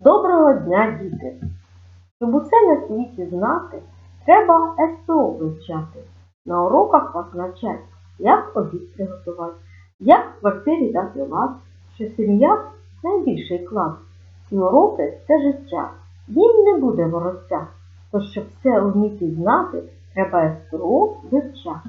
Доброго дня, діти! Щоб усе на світі знати, треба СТО вивчати. На уроках вас навчать, як обід приготувати, як в квартирі дати лад, що сім'я найбільший клад. І уроки це життя. Він не буде ворожця. Тож, щоб все вміти знати, треба СТО вивчати.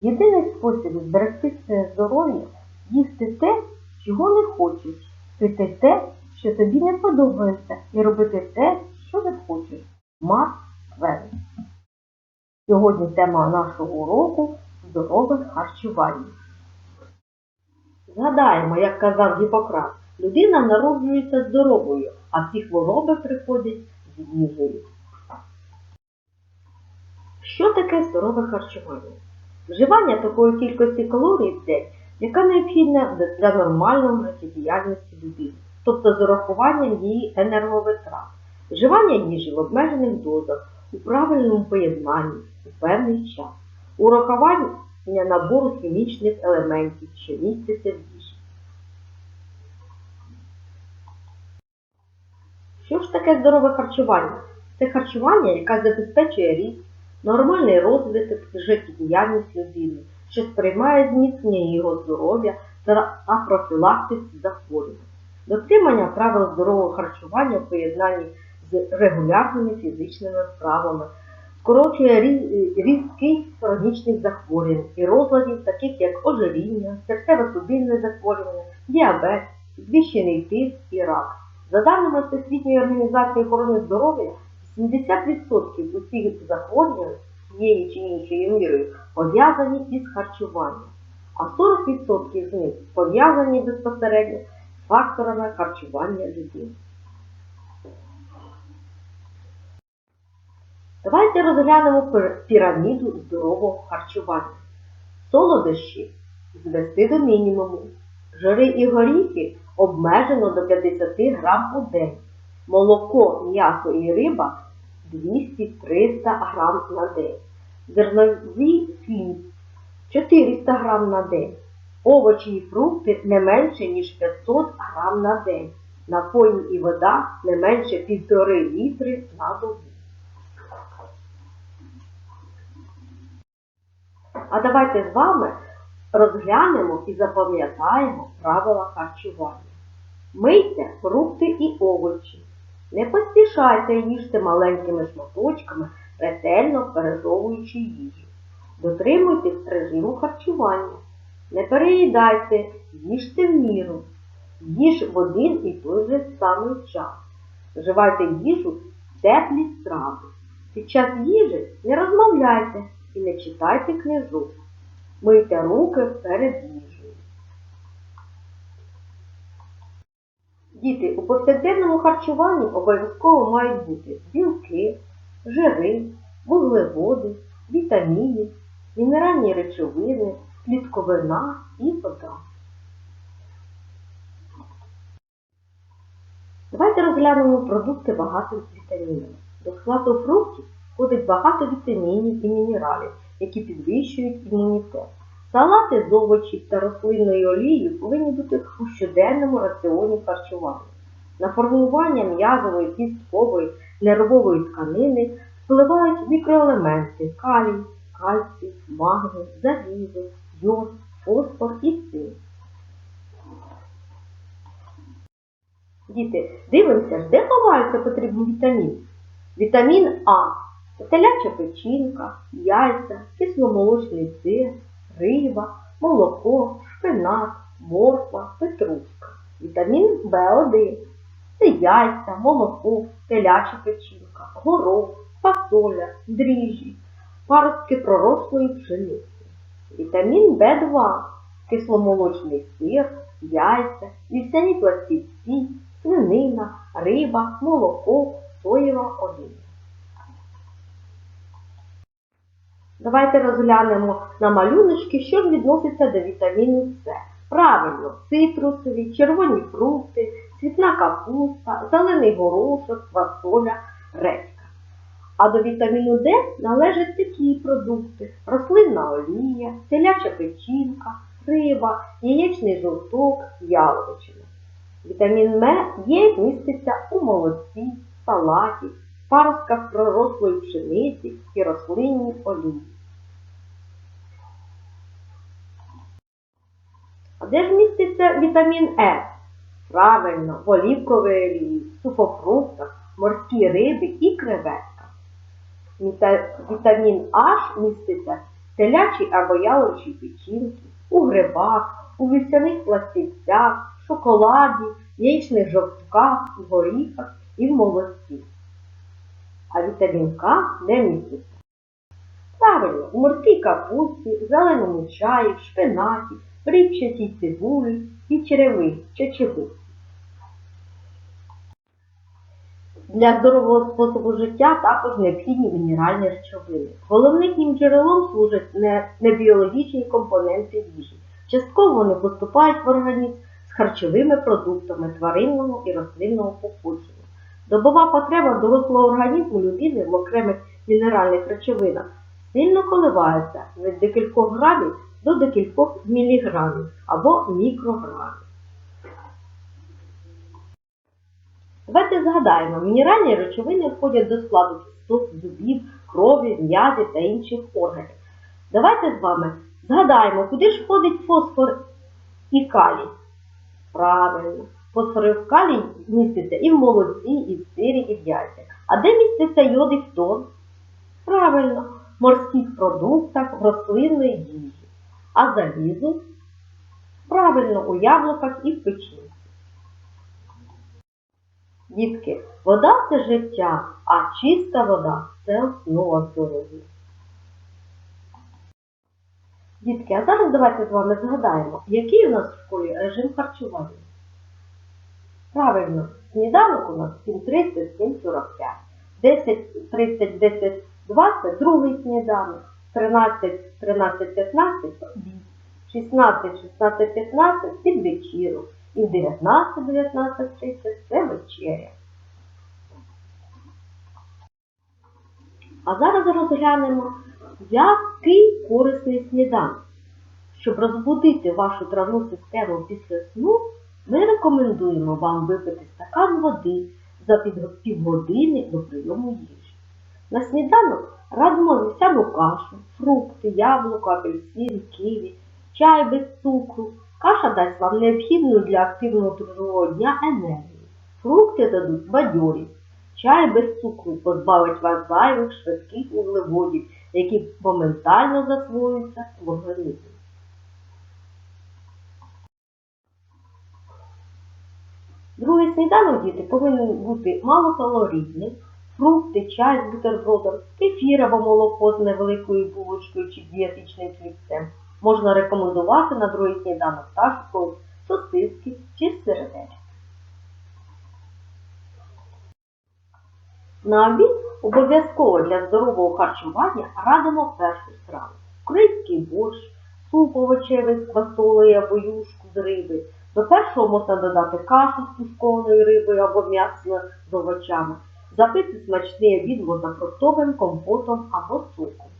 Єдиний спосіб зберегти своє здоров'я їсти те, чого не хочеш, пити те, що тобі не подобається, і робити те, що не хочеш. Марк Твен. Сьогодні тема нашого уроку здорове харчування. Згадаємо, як казав Гіппократ, людина народжується здоровою, а всі хвороби приходять з їжею. Що таке здорове харчування? Вживання такої кількості калорій в день, яка необхідна для нормальної життєдіяльності людини, тобто з урахуванням її енерговитрат, вживання їжі в обмежених дозах, у правильному поєднанні, у певний час, урахування набору хімічних елементів, що містяться в їжі. Що ж таке здорове харчування? Це харчування, яке забезпечує ріст, нормальний розвиток життєдіяльність людини, що сприймає зміцнення його здоров'я та профілактиці захворювань. Дотримання правил здорового харчування в поєднанні з регулярними фізичними вправами скорочує рі- ріст хронічних захворювань і розладів, таких як ожиріння, серцево-судинне захворювання, діабет, підвищений тиск і рак. За даними Всесвітньої організації охорони здоров'я, 70% усіх захворювань тією чи іншою мірою пов'язані із харчуванням, а 40% з них пов'язані безпосередньо факторами харчування людини. Давайте розглянемо пір- піраміду здорового харчування. Солодощі звести до мінімуму. Жири і горіхи обмежено до 50 грам у день. Молоко, м'ясо і риба 200-300 грам на день. Зерновий хліб 400 грам на день. Овочі і фрукти не менше, ніж 500 грам на день. Напої і вода не менше 1,5 літри на добу. А давайте з вами розглянемо і запам'ятаємо правила харчування. Мийте фрукти і овочі. Не поспішайте їжте маленькими шматочками, ретельно пережовуючи їжу. Дотримуйтесь режиму харчування. Не переїдайте, їжте в міру. Їж в один і той же самий час. Вживайте їжу в теплі страви. Під час їжі не розмовляйте і не читайте книжок. Мийте руки перед їжею. Діти, у повсякденному харчуванні обов'язково мають бути білки, жири, вуглеводи, вітаміни, мінеральні речовини, клітковина і вода. Давайте розглянемо продукти багаті вітамінами. До складу фруктів входить багато вітамінів і мінералів, які підвищують імунітет. Салати з овочів та рослинною олією повинні бути у щоденному раціоні харчування. На формування м'язової, кісткової, нервової тканини впливають мікроелементи калій, кальцій, магній, залізо, йод, фосфор і цинк. Діти, дивимося де ховаються потрібні вітаміни. Вітамін А теляча печінка, яйця, кисломолочний сир, риба, молоко, шпинат, морква, петрушка. Вітамін В1 це яйця, молоко, теляча печінка, горох, фасоля, дріжджі, паростки пророслої пшениці. Вітамін В2 кисломолочний сир, яйця, вівсяні пластівці, свинина, риба, молоко, соєва олія. Давайте розглянемо на малюночки, що відноситься до вітаміну С. Правильно, цитрусові, червоні фрукти, цвітна капуста, зелений горошок, фасоля, редька. А до вітаміну Д належать такі продукти: рослинна олія, теляча печінка, риба, яєчний жовток, яловичина. Вітамін М є міститься у молоці, салаті, паростках пророслої пшениці і рослинній олії. А де ж міститься вітамін Е? Правильно, в олівковій олії, сухофруктах, морській рибі і креветках. Віта- Вітамін H міститься в телячій або яловичій печінці, у грибах, у вівсяних пластівцях, шоколаді, яєчних жовтках, горіхах і в молоці. А вітамін К де міститься? Правильно, у морській капусті, зеленому чаї, шпинаті, рибчатій цибулі і череви, чечевиці. Для здорового способу життя також необхідні мінеральні речовини. Головним їм джерелом служать не, небіологічні компоненти їжі. Частково вони поступають в організм з харчовими продуктами тваринного і рослинного походження. Добова потреба дорослого організму людини в окремих мінеральних речовинах сильно коливається від декількох грамів до декількох міліграмів або мікрограмів. Давайте згадаємо, мінеральні речовини входять до складу кісток, зубів, крові, м'язів та інших органів. Давайте з вами згадаємо, куди ж входить фосфор і калій. Правильно, фосфор і калій міститься і в молоці, і в сирі, і в яйцях. А де міститься йод і фтор? Правильно, в морських продуктах, в рослинної їжі. А залізо? Правильно, у яблуках і в печінці. Дітки, вода це життя, а чиста вода це основа здоров'я. Дітки, а зараз давайте з вами згадаємо, який у нас в школі режим харчування. Правильно, сніданок у нас 7.30, 7.45, 10.30, 10.20 другий сніданок, 13, 13.15 обід, 16, 16.15 під вечіру і в 19, 19.30 це вечеря. А зараз розглянемо, який корисний сніданок. Щоб розбудити вашу травну систему після сну, ми рекомендуємо вам випити стакан води за півгодини до прийому їжі. На сніданок радимо вівсяну кашу, фрукти, яблуко, апельсин, ківі, чай без цукру. Каша дасть вам необхідну для активного трудового дня енергію. Фрукти дадуть бадьорість. Чай без цукру позбавить вас зайвих швидких вуглеводів, які моментально засвоюються в організмі. Другий сніданок діти повинен бути малокалорійним, фрукти, чай з бутербродом, кефір або молоко з невеликою булочкою чи дієтичним хлібцем. Можна рекомендувати на другий сніданок ташку, сосиски чи сердечки. На обід обов'язково для здорового харчування радимо першу страву. Український борщ, суп овочевий з квасолею або юшку з риби. До першого можна додати кашу з тушкованою рибою або м'ясо з овочами. Запити смачний обід можна фруктовим компотом або соком.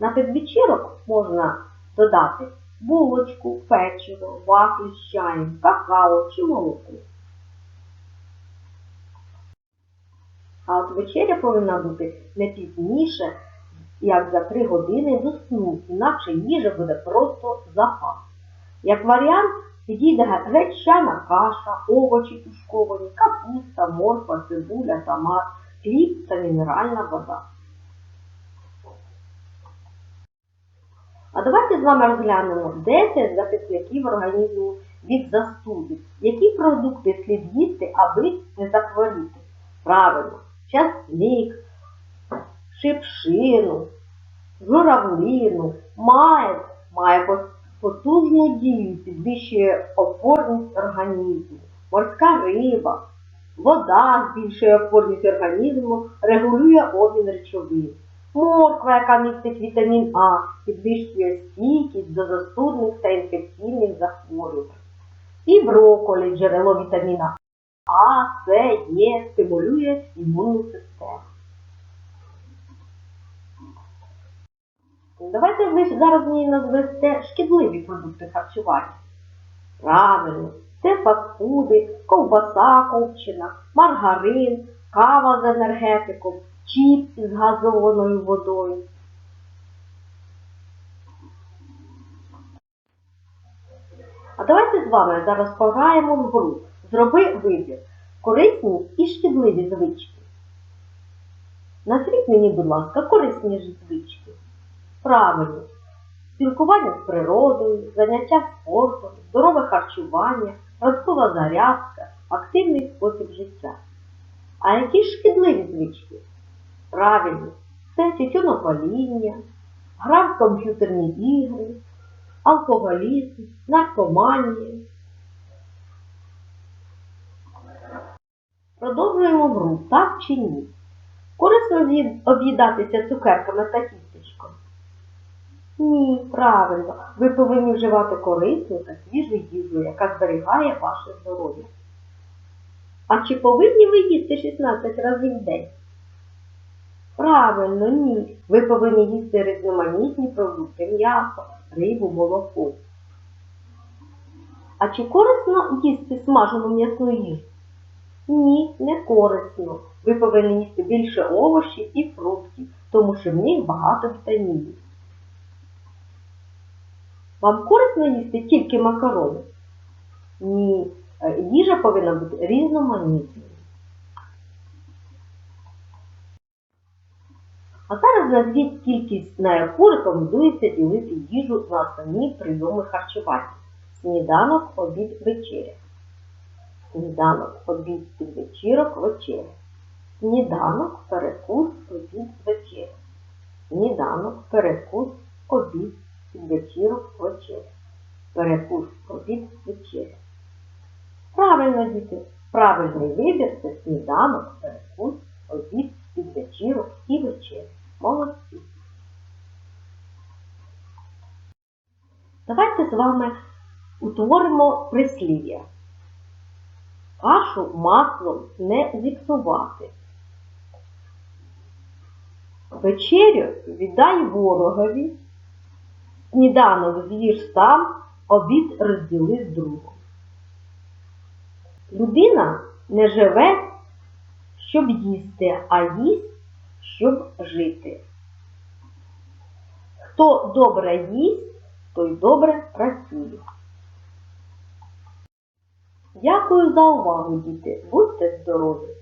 На підвечірок можна додати булочку, печиво, вафлі з чаєм, какао чи молоко. А от вечеря повинна бути не пізніше, як за 3 години до сну, інакше їжа буде просто запас. Як варіант, підійде гречана каша, овочі тушковані, капуста, морква, цибуля, томат, хліб та мінеральна вода. А давайте з вами розглянемо 10 захисників організму від застуди. Які продукти слід їсти, аби не захворіти? Правильно, часник, шипшину, журавлину, має, має потужну дію, підвищує опорність організму, морська риба, вода збільшує опорність організму, регулює обмін речовин. Морква, яка містить вітамін А, підвищує стійкість до застудних та інфекційних захворювань. І брокколі, джерело вітаміна А, С, Е, стимулює імунну систему. Давайте ви зараз мені назвете шкідливі продукти харчування. Правильно, це фастфуди, ковбаса копчена, маргарин, кава з енергетиком, чіпси з газованою водою. А давайте з вами зараз пограємо в гру. Зроби вибір. Корисні і шкідливі звички. Назвіть мені, будь ласка, корисні ж звички. Правильно. Спілкування з природою, заняття спортом, здорове харчування, ранкова зарядка, активний спосіб життя. А які шкідливі звички? Правильно, це тютюнопаління, гра в комп'ютерні ігри, алкоголізм, наркоманія. Продовжуємо гру, так чи ні? Корисно об'їдатися цукерками та тістечком? Ні, правильно. Ви повинні вживати корисну та свіжу їжу, яка зберігає ваше здоров'я. А чи повинні ви їсти 16 разів в день? Правильно, ні. Ви повинні їсти різноманітні продукти, м'ясо, рибу, молоко. А чи корисно їсти смажену м'ясну їжу? Ні, не корисно. Ви повинні їсти більше овочів і фруктів, тому що в них багато вітамінів. Вам корисно їсти тільки макарони? Ні, е, їжа повинна бути різноманітною. А зараз назвіть кількість, на яку рекомендується ділити їжу на основні прийоми харчування. Сніданок, обід, вечеря. Сніданок, обід, підвечірок, вечеря. Сніданок, перекус, обід, вечеря. Сніданок, перекус, обід, підвечірок, вечеря. Перекус, обід, вечеря. Правильно, діти. Правильний вибір це сніданок, перекус, обід, підвечірок і вечеря. Молодці. Давайте з вами утворимо прислів'я. Кашу маслом не зіпсувати. Вечерю віддай ворогові, сніданок з'їж сам, обід розділи з другом. Людина не живе, щоб їсти, а їсть, щоб жити. Хто добре їсть, той добре працює. Дякую за увагу, діти. Будьте здорові!